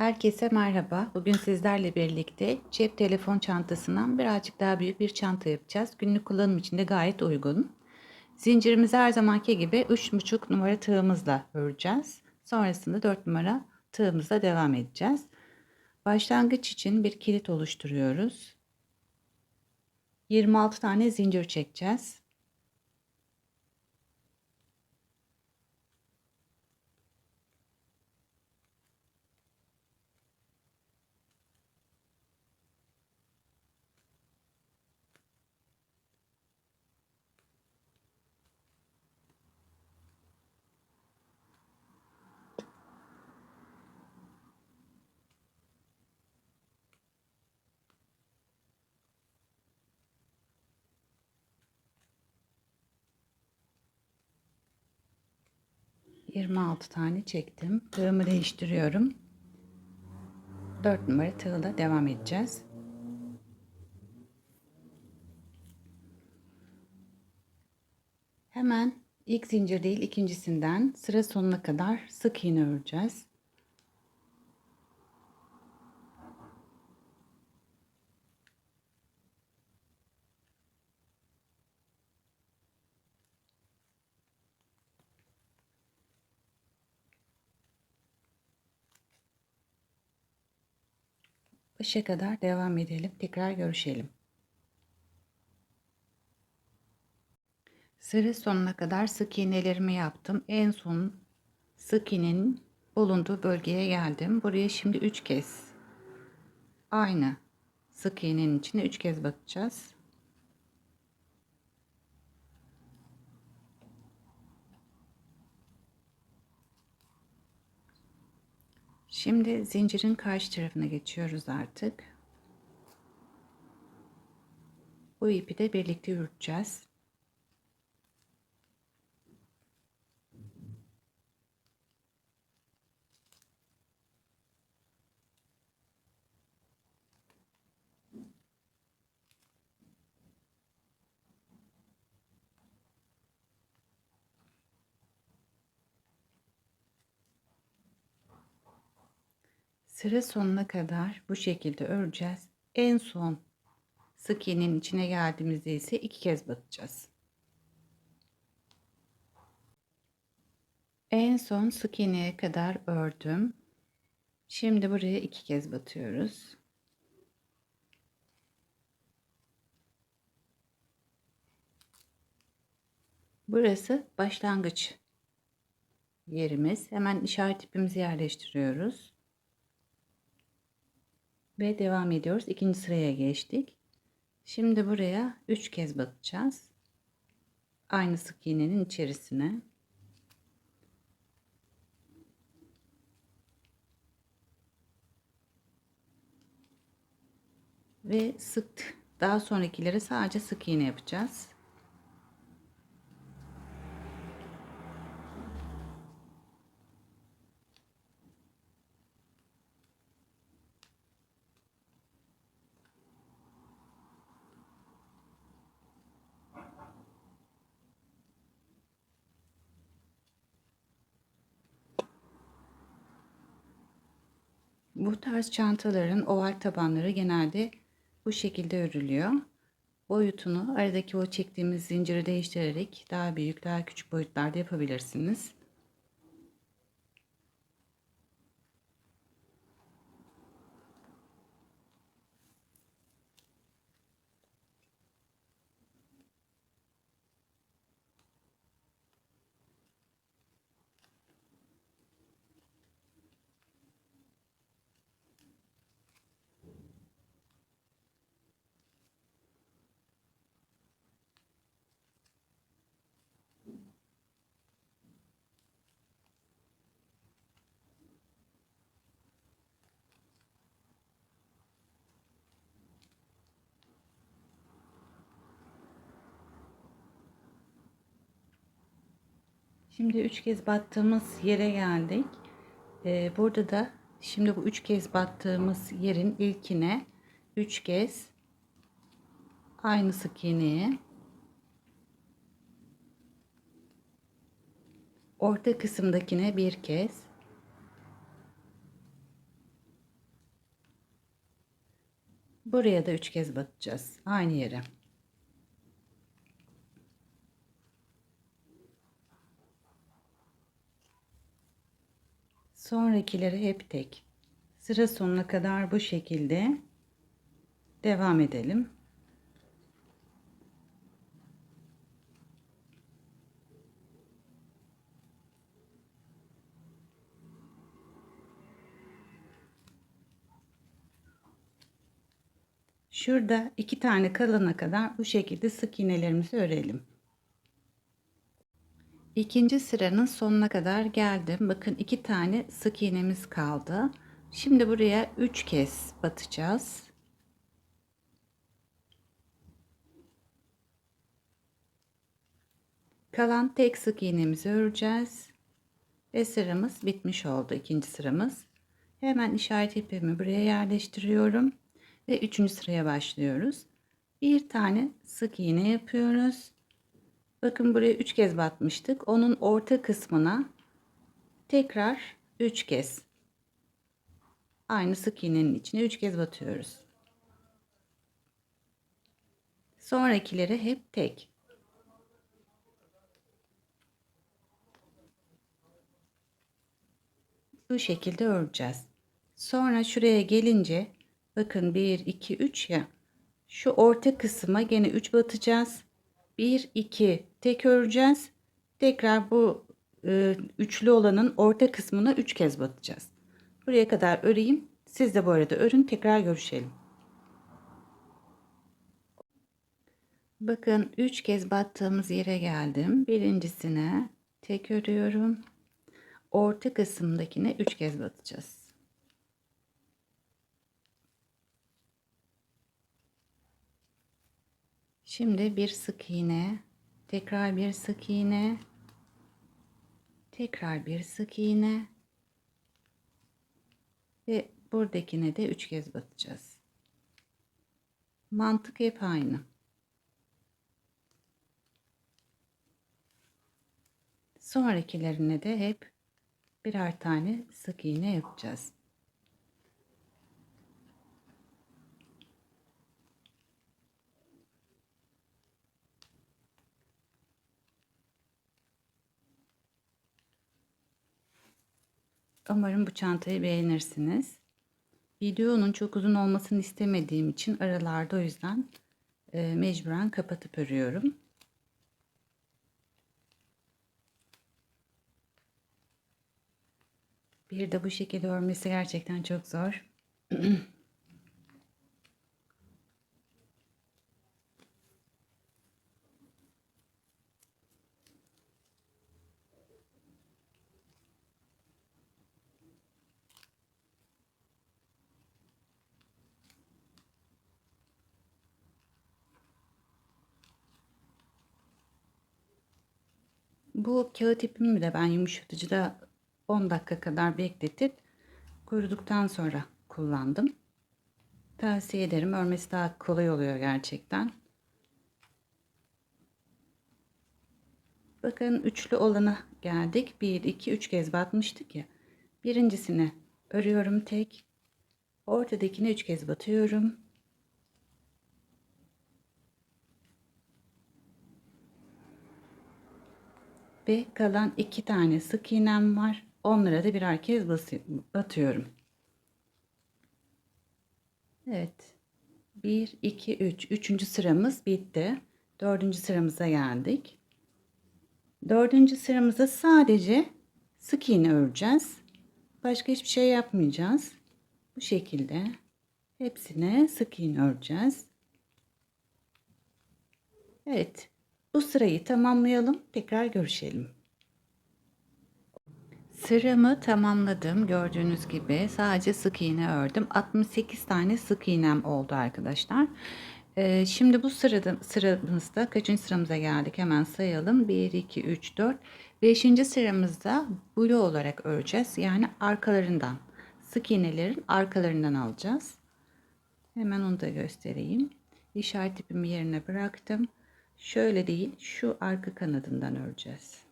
Herkese merhaba. Bugün sizlerle birlikte cep telefon çantasından birazcık daha büyük bir çanta yapacağız. Günlük kullanım için de gayet uygun. Zincirimizi her zamanki gibi 3,5 numara tığımızla öreceğiz. Sonrasında 4 numara tığımızla devam edeceğiz. Başlangıç için bir kilit oluşturuyoruz. 26 tane zincir çekeceğiz. 26 tane çektim. Tığımı değiştiriyorum. 4 numara tığla devam edeceğiz. Hemen ilk zincir değil ikincisinden sıra sonuna kadar sık iğne öreceğiz. Başa kadar devam edelim. Tekrar görüşelim. Sıra sonuna kadar sık iğnelerimi yaptım. En son sık iğnenin bulunduğu bölgeye geldim. Buraya şimdi 3 kez aynı sık iğnenin içine 3 kez batacağız. Şimdi zincirin karşı tarafına geçiyoruz artık. Bu ipi de birlikte yürüteceğiz. Sıra sonuna kadar bu şekilde öreceğiz. En son sık iğnenin içine geldiğimizde ise iki kez batacağız. En son sık iğneye kadar ördüm. Şimdi buraya iki kez batıyoruz. Burası başlangıç yerimiz. Hemen işaret ipimizi yerleştiriyoruz ve devam ediyoruz. İkinci sıraya geçtik. Şimdi buraya 3 kez batacağız. Aynı sık iğnenin içerisine. Ve sık daha sonrakileri sadece sık iğne yapacağız. Bu tarz çantaların oval tabanları genelde bu şekilde örülüyor. Boyutunu aradaki o çektiğimiz zinciri değiştirerek daha büyük daha küçük boyutlarda yapabilirsiniz. Şimdi üç kez battığımız yere geldik. Ee, burada da şimdi bu üç kez battığımız yerin ilkine üç kez aynı sık iğneyi orta kısımdakine bir kez buraya da üç kez batacağız aynı yere. Sonrakileri hep tek. Sıra sonuna kadar bu şekilde devam edelim. Şurada iki tane kalana kadar bu şekilde sık iğnelerimizi örelim. İkinci sıranın sonuna kadar geldim. Bakın iki tane sık iğnemiz kaldı. Şimdi buraya üç kez batacağız. Kalan tek sık iğnemizi öreceğiz. Ve sıramız bitmiş oldu. ikinci sıramız. Hemen işaret ipimi buraya yerleştiriyorum. Ve üçüncü sıraya başlıyoruz. Bir tane sık iğne yapıyoruz. Bakın buraya 3 kez batmıştık. Onun orta kısmına tekrar 3 kez aynı sık iğnenin içine 3 kez batıyoruz. Sonrakileri hep tek. Bu şekilde öreceğiz. Sonra şuraya gelince bakın 1 2 3 ya şu orta kısma gene 3 batacağız. 1 2 tek öreceğiz. Tekrar bu e, üçlü olanın orta kısmına 3 kez batacağız. Buraya kadar öreyim. Siz de bu arada örün. Tekrar görüşelim. Bakın 3 kez battığımız yere geldim. Birincisine tek örüyorum. Orta kısımdakine 3 kez batacağız. Şimdi bir sık iğne, tekrar bir sık iğne, tekrar bir sık iğne ve buradakine de üç kez batacağız. Mantık hep aynı. Sonrakilerine de hep birer tane sık iğne yapacağız. Umarım bu çantayı beğenirsiniz. Videonun çok uzun olmasını istemediğim için aralarda o yüzden e, mecburen kapatıp örüyorum. Bir de bu şekilde örmesi gerçekten çok zor. Bu kağıt ipimi de ben yumuşatıcıda 10 dakika kadar bekletip kuruduktan sonra kullandım. Tavsiye ederim. Örmesi daha kolay oluyor gerçekten. Bakın üçlü olana geldik. 1, 2, 3 kez batmıştık ya. Birincisine örüyorum tek. Ortadakine 3 kez batıyorum. Ve kalan iki tane sık iğnem var. Onlara da birer kez batıyorum. Evet. 1, 2, 3. Üçüncü sıramız bitti. Dördüncü sıramıza geldik. Dördüncü sıramızda sadece sık iğne öreceğiz. Başka hiçbir şey yapmayacağız. Bu şekilde hepsine sık iğne öreceğiz. Evet. Bu sırayı tamamlayalım. Tekrar görüşelim. Sıramı tamamladım. Gördüğünüz gibi sadece sık iğne ördüm. 68 tane sık iğnem oldu arkadaşlar. Ee, şimdi bu sırada, sıramızda kaçıncı sıramıza geldik hemen sayalım. 1, 2, 3, 4. 5. sıramızda blue olarak öreceğiz. Yani arkalarından sık iğnelerin arkalarından alacağız. Hemen onu da göstereyim. İşaret ipimi yerine bıraktım. Şöyle değil, şu arka kanadından öreceğiz.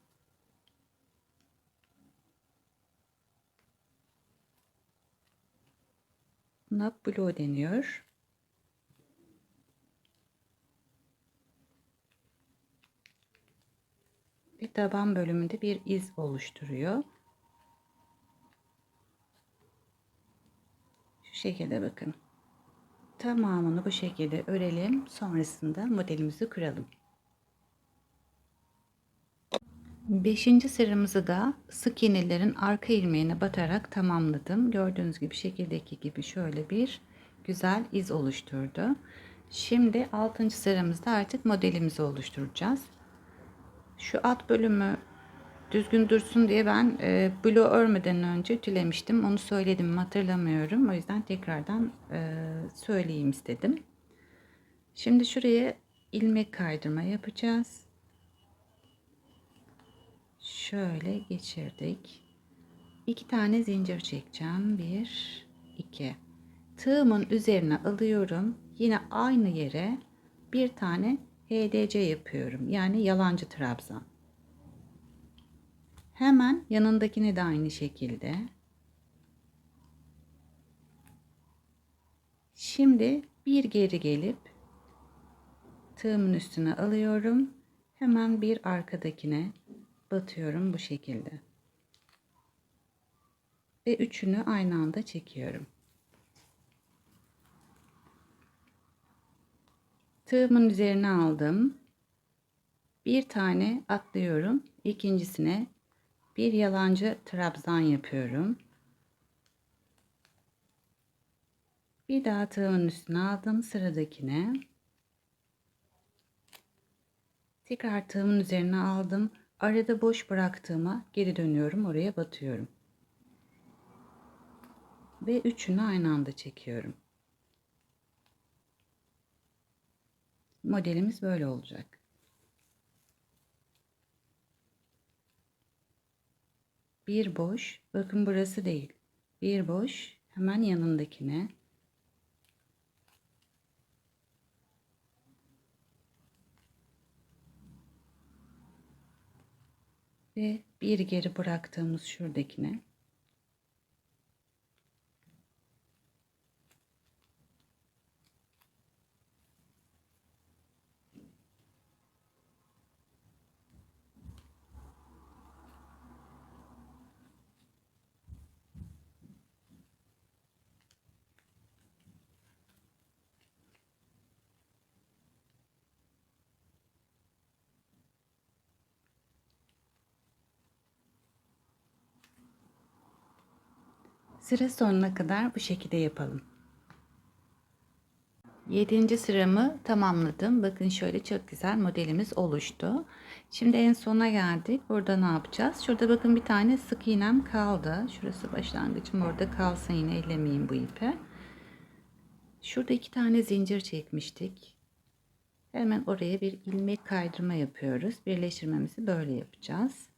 Buna blue deniyor. Ve taban bölümünde bir iz oluşturuyor. Şu şekilde bakın. Tamamını bu şekilde örelim. Sonrasında modelimizi kuralım. Beşinci sıramızı da sık iğnelerin arka ilmeğine batarak tamamladım. Gördüğünüz gibi şekildeki gibi şöyle bir güzel iz oluşturdu. Şimdi altıncı sıramızda artık modelimizi oluşturacağız. Şu alt bölümü düzgün dursun diye ben e, bloğu örmeden önce ütülemiştim. Onu söyledim hatırlamıyorum. O yüzden tekrardan e, söyleyeyim istedim. Şimdi şuraya ilmek kaydırma yapacağız. Şöyle geçirdik. İki tane zincir çekeceğim. Bir, iki. Tığımın üzerine alıyorum. Yine aynı yere bir tane HDC yapıyorum. Yani yalancı trabzan. Hemen yanındakini de aynı şekilde. Şimdi bir geri gelip tığımın üstüne alıyorum. Hemen bir arkadakine batıyorum bu şekilde. Ve üçünü aynı anda çekiyorum. Tığımın üzerine aldım. Bir tane atlıyorum. İkincisine bir yalancı trabzan yapıyorum. Bir daha tığımın üstüne aldım sıradakine. Tekrar tığımın üzerine aldım. Arada boş bıraktığıma geri dönüyorum. Oraya batıyorum. Ve üçünü aynı anda çekiyorum. Modelimiz böyle olacak. Bir boş, bakın burası değil. Bir boş, hemen yanındakine. Ve bir geri bıraktığımız şuradakine. Sıra sonuna kadar bu şekilde yapalım. 7. sıramı tamamladım. Bakın şöyle çok güzel modelimiz oluştu. Şimdi en sona geldik. Burada ne yapacağız? Şurada bakın bir tane sık iğnem kaldı. Şurası başlangıcım orada kalsın yine ellemeyeyim bu ipi. Şurada iki tane zincir çekmiştik. Hemen oraya bir ilmek kaydırma yapıyoruz. Birleştirmemizi böyle yapacağız.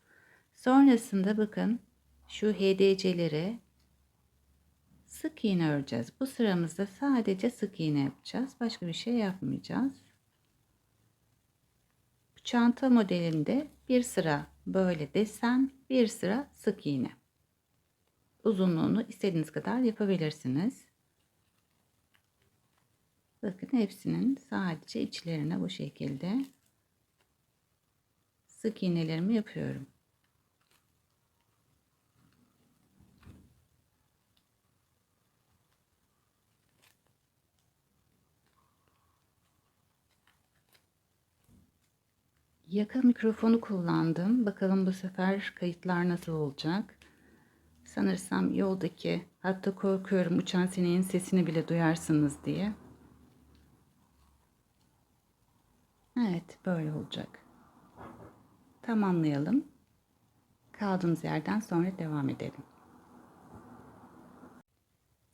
Sonrasında bakın şu HDC'lere sık iğne öreceğiz. Bu sıramızda sadece sık iğne yapacağız. Başka bir şey yapmayacağız. Bu çanta modelinde bir sıra böyle desen, bir sıra sık iğne. Uzunluğunu istediğiniz kadar yapabilirsiniz. Bakın hepsinin sadece içlerine bu şekilde sık iğnelerimi yapıyorum. Yaka mikrofonu kullandım. Bakalım bu sefer kayıtlar nasıl olacak. Sanırsam yoldaki hatta korkuyorum uçan sineğin sesini bile duyarsınız diye. Evet böyle olacak. Tamamlayalım. Kaldığımız yerden sonra devam edelim.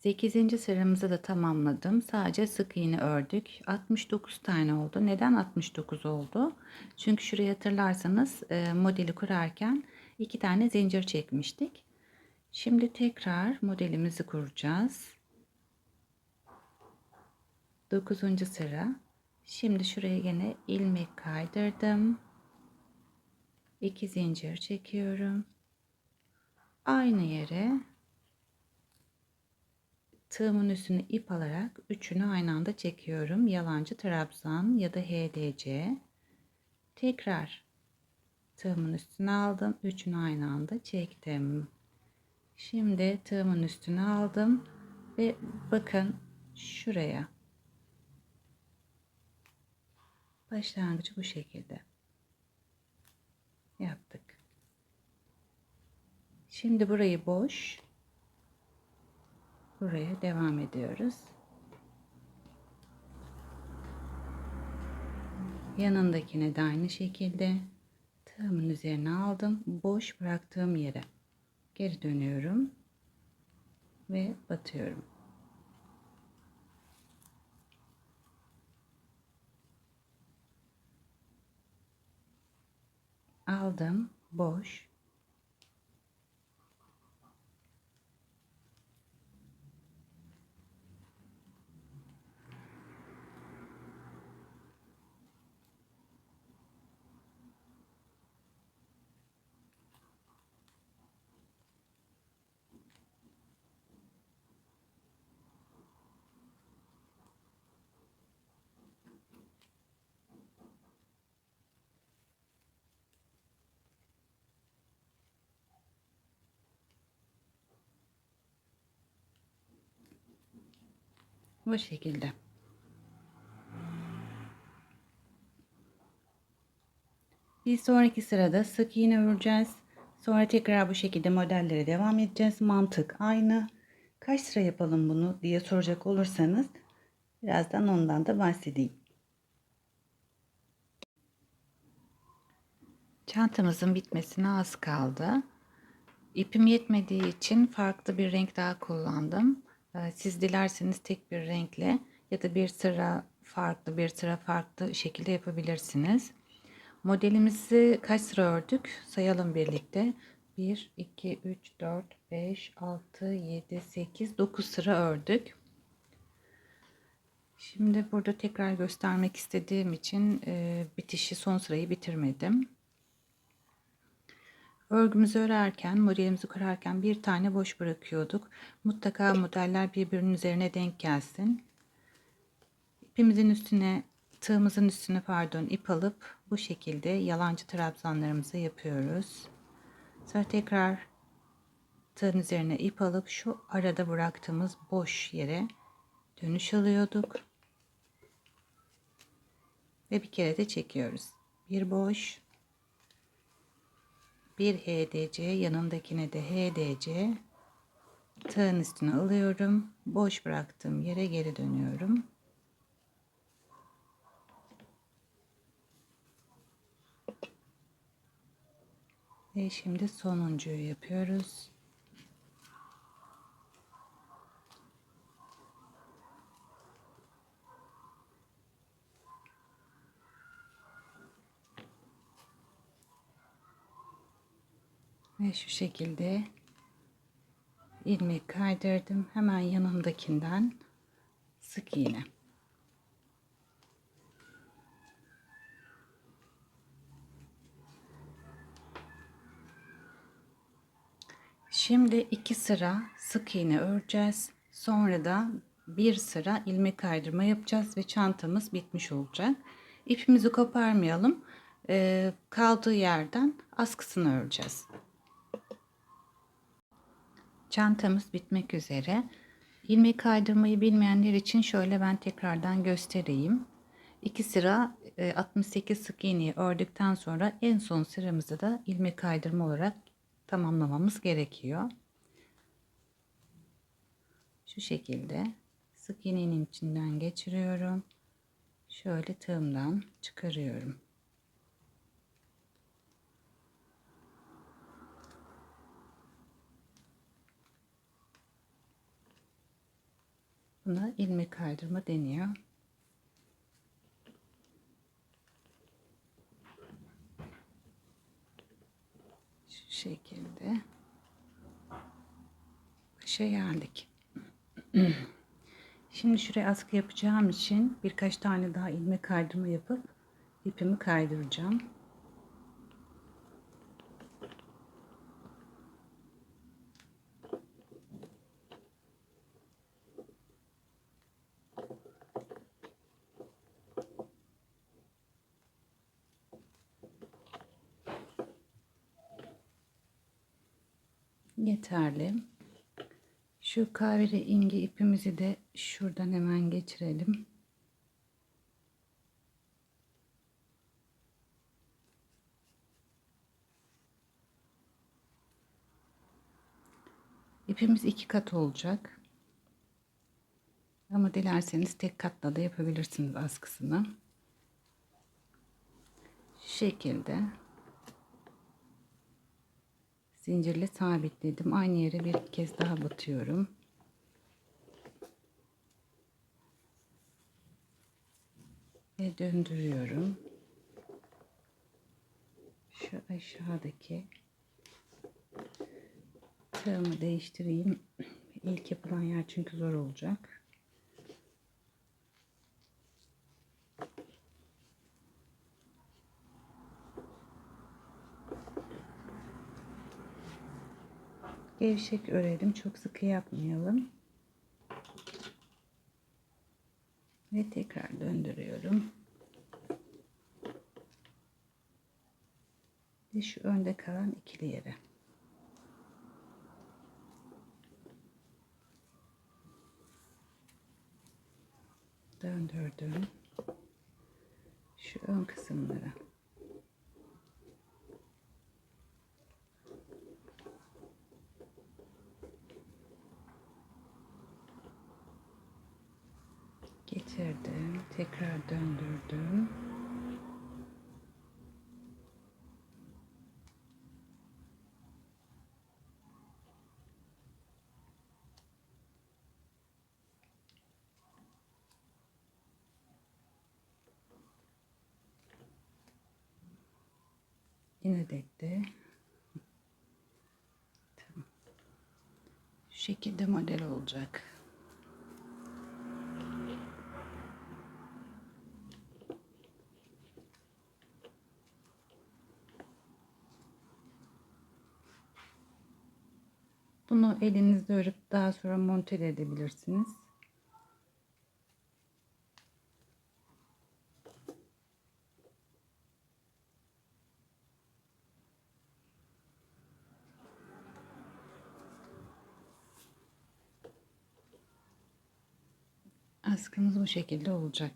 8. sıramızı da tamamladım. Sadece sık iğne ördük. 69 tane oldu. Neden 69 oldu? Çünkü şurayı hatırlarsanız e, modeli kurarken iki tane zincir çekmiştik. Şimdi tekrar modelimizi kuracağız. 9. sıra. Şimdi şuraya yine ilmek kaydırdım. 2 zincir çekiyorum. Aynı yere Tığımın üstüne ip alarak üçünü aynı anda çekiyorum. Yalancı trabzan ya da HDC. Tekrar Tığımın üstüne aldım. Üçünü aynı anda çektim. Şimdi tığımın üstüne aldım ve bakın şuraya. Başlangıcı bu şekilde yaptık. Şimdi burayı boş. Buraya devam ediyoruz. Yanındakine de aynı şekilde tığımın üzerine aldım. Boş bıraktığım yere geri dönüyorum ve batıyorum. Aldım, boş. Bu şekilde. Bir sonraki sırada sık iğne öreceğiz. Sonra tekrar bu şekilde modellere devam edeceğiz. Mantık aynı. Kaç sıra yapalım bunu diye soracak olursanız birazdan ondan da bahsedeyim. Çantamızın bitmesine az kaldı. İpim yetmediği için farklı bir renk daha kullandım. Ee, siz dilerseniz tek bir renkle ya da bir sıra farklı bir sıra farklı şekilde yapabilirsiniz. Modelimizi kaç sıra ördük? Sayalım birlikte. 1, 2, 3, 4, 5, 6, 7, 8, 9 sıra ördük. Şimdi burada tekrar göstermek istediğim için e, bitişi son sırayı bitirmedim. Örgümüzü örerken, modelimizi kurarken bir tane boş bırakıyorduk. Mutlaka modeller birbirinin üzerine denk gelsin. İpimizin üstüne, tığımızın üstüne pardon ip alıp bu şekilde yalancı trabzanlarımızı yapıyoruz. Sonra tekrar tığın üzerine ip alıp şu arada bıraktığımız boş yere dönüş alıyorduk. Ve bir kere de çekiyoruz. Bir boş, bir HDC yanındakine de HDC tığın üstüne alıyorum. Boş bıraktığım yere geri dönüyorum. Ve şimdi sonuncuyu yapıyoruz. Ve şu şekilde ilmek kaydırdım. Hemen yanındakinden sık iğne. Şimdi iki sıra sık iğne öreceğiz. Sonra da bir sıra ilmek kaydırma yapacağız ve çantamız bitmiş olacak. İpimizi koparmayalım. Ee, kaldığı yerden askısını öreceğiz. Çantamız bitmek üzere. İlmek kaydırmayı bilmeyenler için şöyle ben tekrardan göstereyim. 2 sıra 68 e, sık iğneyi ördükten sonra en son sıramızda da ilmek kaydırma olarak tamamlamamız gerekiyor. Şu şekilde sık iğnenin içinden geçiriyorum. Şöyle tığımdan çıkarıyorum. Buna ilmek kaydırma deniyor. Şu şekilde başa geldik. Şimdi şuraya askı yapacağım için birkaç tane daha ilmek kaydırma yapıp ipimi kaydıracağım. Yeterli. Şu kahverengi ipimizi de şuradan hemen geçirelim. İpimiz iki kat olacak. Ama dilerseniz tek katla da yapabilirsiniz askısını. Şu şekilde zincirle sabitledim. Aynı yere bir kez daha batıyorum. Ve döndürüyorum. Şu aşağıdaki tığımı değiştireyim. İlk yapılan yer çünkü zor olacak. Gevşek örelim. Çok sıkı yapmayalım. Ve tekrar döndürüyorum. Ve şu önde kalan ikili yere. Döndürdüm. Şu ön kısımlara. Getirdim tekrar döndürdüm. Yine dekti tamam. şekilde model olacak Bunu elinizde örüp daha sonra monte de edebilirsiniz. Askımız bu şekilde olacak.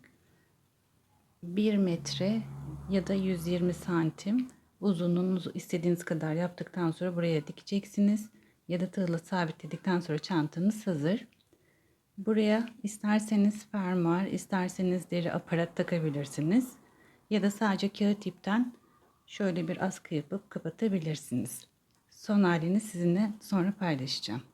1 metre ya da 120 santim uzunluğunuzu istediğiniz kadar yaptıktan sonra buraya dikeceksiniz ya da tığla sabitledikten sonra çantanız hazır. Buraya isterseniz fermuar, isterseniz deri aparat takabilirsiniz. Ya da sadece kağıt ipten şöyle bir askı yapıp kapatabilirsiniz. Son halini sizinle sonra paylaşacağım.